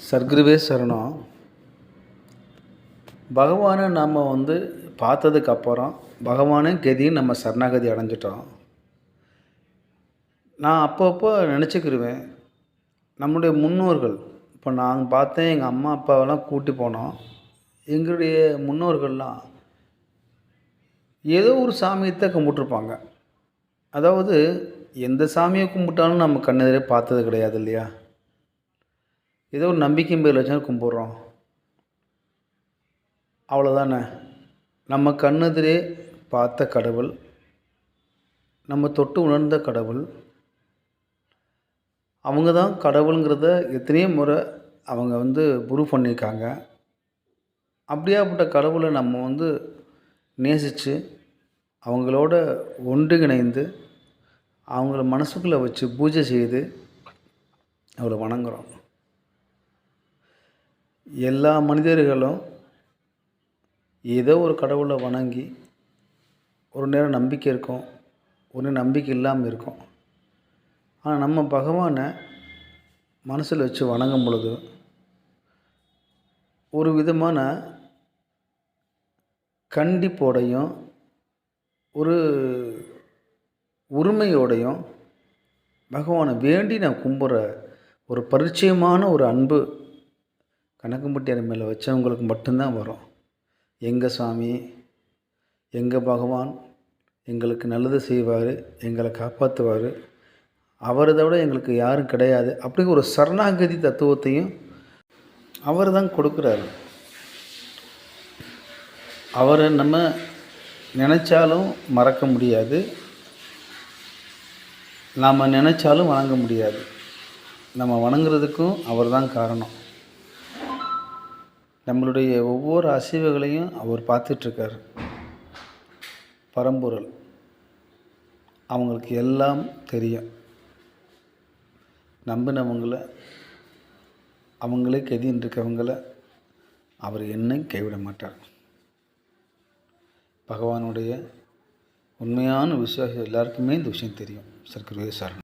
சர்க்குருவே சரணம். பகவானை நம்ம வந்து பார்த்ததுக்கு அப்புறம் கதியும் நம்ம சரணாகதி அடைஞ்சிட்டோம். நான் அப்பப்போ நினச்சிக்கிருவேன் நம்முடைய முன்னோர்கள் இப்போ நாங்கள் பார்த்தேன் எங்கள் அம்மா அப்பாவெல்லாம் கூட்டி போனோம். எங்களுடைய முன்னோர்கள்லாம் ஏதோ ஒரு சாமியத்தை கும்பிட்ருப்பாங்க அதாவது எந்த சாமியை கும்பிட்டாலும் நம்ம கண்ணெதிரே பார்த்தது கிடையாது இல்லையா? ஏதோ ஒரு நம்பிக்கை பேர் வச்சு கும்பிட்றோம். அவ்வளோதானே நம்ம கண்ணெதிரே பார்த்த கடவுள் நம்ம தொட்டு உணர்ந்த கடவுள் அவங்க தான் கடவுளுங்கிறத எத்தனையோ முறை அவங்க வந்து ப்ரூவ் பண்ணியிருக்காங்க. அப்படியாப்பட்ட கடவுளை நம்ம வந்து நேசித்து அவங்களோட ஒன்றுகிணைந்து அவங்கள மனசுக்குள்ளே வச்சு பூஜை செய்து அவளை வணங்குறோம். எல்லா மனிதர்களும் ஏதோ ஒரு கடவுளை வணங்கி ஒரு நேரம் நம்பிக்கை இருக்கும் ஒரு நேரம் நம்பிக்கை இல்லாமல் இருக்கும். ஆனால் நம்ம பகவானை மனசில் வச்சு வணங்கும் பொழுது ஒரு விதமான கண்டிப்போடையும் ஒரு உரிமையோடையும் பகவானை வேண்டி நான் கும்பிட்ற ஒரு பரிச்சயமான ஒரு அன்பு கணக்கம்பட்டி மேலே வச்சவங்களுக்கு மட்டும்தான் வரும். எங்கள் சாமி எங்கள் பகவான் எங்களுக்கு நல்லது செய்வார் எங்களை காப்பாற்றுவார் அவரை விட எங்களுக்கு யாரும் கிடையாது. அப்படிங்கிற ஒரு சரணாகதி தத்துவத்தையும் அவர் தான் கொடுக்குறாரு. அவரை நம்ம நினச்சாலும் மறக்க முடியாது. நாம் நினச்சாலும் வணங்க முடியாது. நம்ம வணங்குறதுக்கும் அவர் தான் காரணம். நம்மளுடைய ஒவ்வொரு அசைவுகளையும் அவர் பார்த்துட்ருக்கார். பரம்பொருள். அவங்களுக்கு எல்லாம் தெரியும். நம்பினவங்கள அவங்களே கெதின்னு இருக்கவங்கள அவர் என்னையும் கைவிட மாட்டார். பகவானுடைய உண்மையான விசுவாசம் எல்லாருக்குமே இந்த விஷயம் தெரியும். சர்க்கரை சாரணம்.